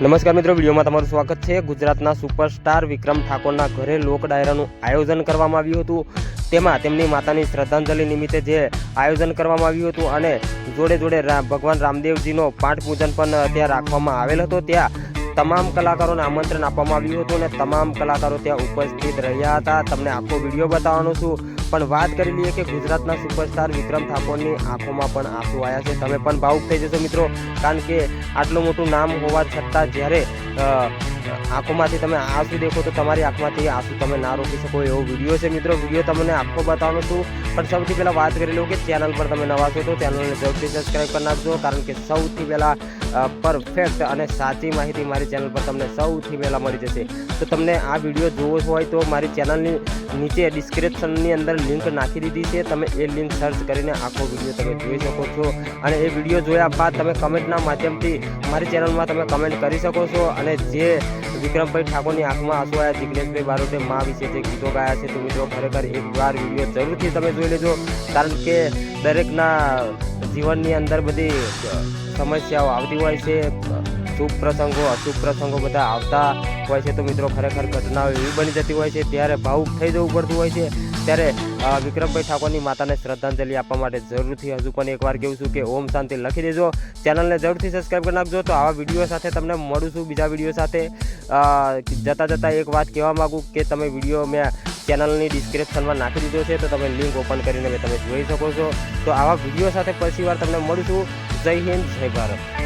નમસ્કાર મિત્રો, વિડીયોમાં તમારું સ્વાગત છે. ગુજરાતના સુપરસ્ટાર વિક્રમ ઠાકોરના ઘરે લોક ડાયરાનું આયોજન કરવામાં આવ્યું હતું. તેમાં તેમની માતાની શ્રદ્ધાંજલિ નિમિત્તે જે આયોજન કરવામાં આવ્યું હતું અને જોડે જોડે ભગવાન રામદેવજીનો પાઠ પૂજન પણ ત્યાં રાખવામાં આવેલ હતો. ત્યાં તમામ કલાકારોને આમંત્રણ આપવામાં આવ્યું હતું અને તમામ કલાકારો ત્યાં ઉપસ્થિત રહ્યા હતા. તમને આખો વીડિયો બતાવવાનો છું. પણ વાત કરી લઈએ કે ગુજરાતના સુપરસ્ટાર વિક્રમ ઠાકોરની આંખોમાં પણ આંસુ આવ્યા છે. તમે પણ ભાવુક થઈ જશો મિત્રો, કારણ કે આટલું મોટું નામ હોવા છતાં જ્યારે આંખોમાંથી તમે આંસુ દેખો તો તમારી આંખમાંથી આંસુ તમે ના રોકી શકો એવો વીડિયો છે મિત્રો. વીડિયો તમને આખો બતાવવાનો છું. પણ સૌથી પહેલાં વાત કરી લઉં કે ચેનલ પર તમે નવા છો તો ચેનલને જરૂરથી સબસ્ક્રાઈબ કરી નાખજો, કારણ કે સૌથી પહેલાં પરફેક્ટ અને સાચી માહિતી મારી ચેનલ પર તમને સૌથી પહેલાં મળી જશે. તો તમને આ વીડિયો જોવો હોય તો મારી ચેનલની નીચે ડિસ્ક્રિપ્શનની અંદર લિંક નાખી દીધી છે. તમે એ લિંક સર્ચ કરીને આખો વીડિયો તમે જોઈ શકો છો. અને એ વીડિયો જોયા બાદ તમે કમેન્ટના માધ્યમથી મારી ચેનલમાં તમે કમેન્ટ કરી શકો છો. અને જે વિક્રમભાઈ ઠાકોરની આંખમાં આંસુ આવ્યા, જિગ્નેશભાઈ બારોટે મા વિશે જે ગીતો ગાયા છે, તો મિત્રો ખરેખર એકવાર વીડિયો જરૂરથી તમે જોઈ લેજો. કારણ કે દરેકના જીવનની અંદર બધી સમસ્યાઓ આવતી હોય છે. શુભ પ્રસંગો, અશુભ પ્રસંગો બધા આવતા હોય છે. તો મિત્રો, ખરેખર ઘટનાઓ એવી બની જતી હોય છે. ત્યારે ભાવુક થઈ જવું પડતું હોય છે. ત્યારે વિક્રમભાઈ ઠાકોરની માતાને શ્રદ્ધાંજલિ આપવા માટે જરૂરથી હજુ પણ એકવાર કહું છું કે ઓમ શાંતિ લખી દેજો. ચેનલને જરૂરથી સબસ્ક્રાઈબ કરી નાખજો. તો આવા વીડિયો સાથે તમને મળું છું બીજા વીડિયો સાથે. જતાં જતાં એક વાત કહેવા માગું કે તમે વીડિયો મેં ચેનલની ડિસ્ક્રિપ્શનમાં નાખી દીધો છે, તો તમે લિંક ઓપન કરીને તમે જોઈ શકો છો. તો આવા વીડિયો સાથે પછી વાર તમને મળીશું. જય હિન્દ, જય ભારત.